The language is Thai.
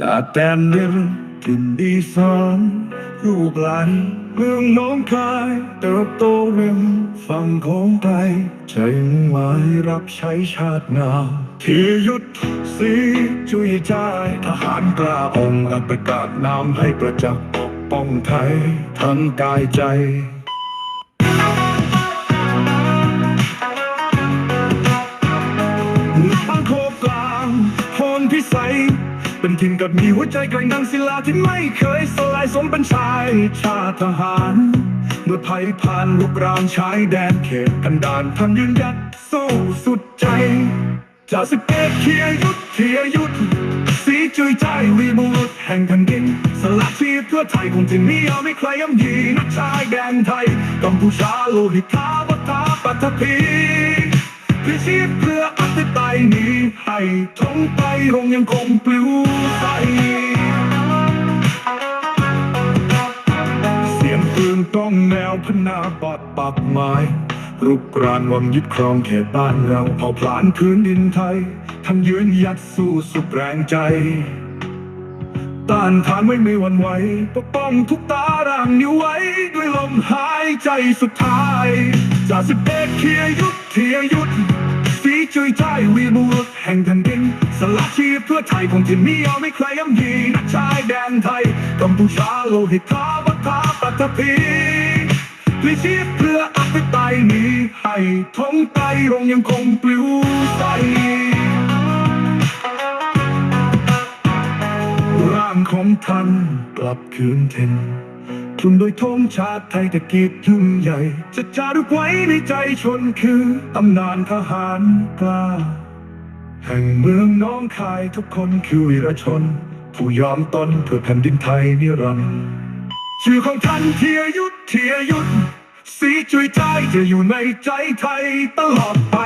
จากแดนดินถิ่นดีสานลูกหลานเมืองน้องคายเติบโตเริมฝั่งของไทยใจมุ่งหมายรับใช้ชาติงาที่ยุทธสีจุยใจทหารกล้าองค์อัประกาศนามให้ประจักษ์ปกป้องไทยทั้งกายใจ เป็นถิ่นกับมีหัวใจแกร่งดังศิลาที่ไม่เคยสลายสมเป็นชายชาติทหาร เมื่อภัยผ่านลุกรามชายแดนเขตกันดานท่านยืนยัดสู้สุดใจจากสเกตเคียยุทธเทียยุทธสีจุยใจวีบุรุษแห่งแผ่นดิน สละชีพเพื่อไทยคงที่นี้เอาไม่ใครย่ำยีนักชายแดนไทยกัมพูชาโลหิตทาวัฒาปัตภีพลีชีพเพื่ออธิปไตยนี้ให้ทงไปรงยังคงปลิวใสเสียงปืนต้องแนวพนาปัดปักไม้รุกรานวังยึดครองเขตบ้านเราเผาผลาญพื้นดินไทยท่านยืนยัดสู้สุดแรงใจ ต้านทานไม่มีวันไหวปกป้องทุกตารางนิ้วไว้ ด้วยลมหายใจสุดท้ายจากสิบเอกเคียยุทธเทียยุท ธสีจุยใจวีบุรุษแห่งแผ่นดิน สละชีพเพื่อไทยคงที่มีเอาไม่ใครย่ำยีนักชายแดนไทยกัมพูชาโลหิตทาวัฒาปัตภีพลีชีพเพื่ออธิปไตยนี้ให้ทงไตรงยังคงปลิวใสร่างของท่านกลับคืนถิ่น คลุมโดยธงชาติไทยตะกีดยิ่งใหญ่ จะจารึกไว้ในใจชนคือตำนานทหารกล้า แห่งเมืองน้องคายทุกคนคือวีรชน ผู้ยอมตนเพื่อแผ่นดินไทยนิรันดร์ชื่อของท่านเทียยุทธเทียยุทธสีจุยใจจะอยู่ในใจไทยตลอดไป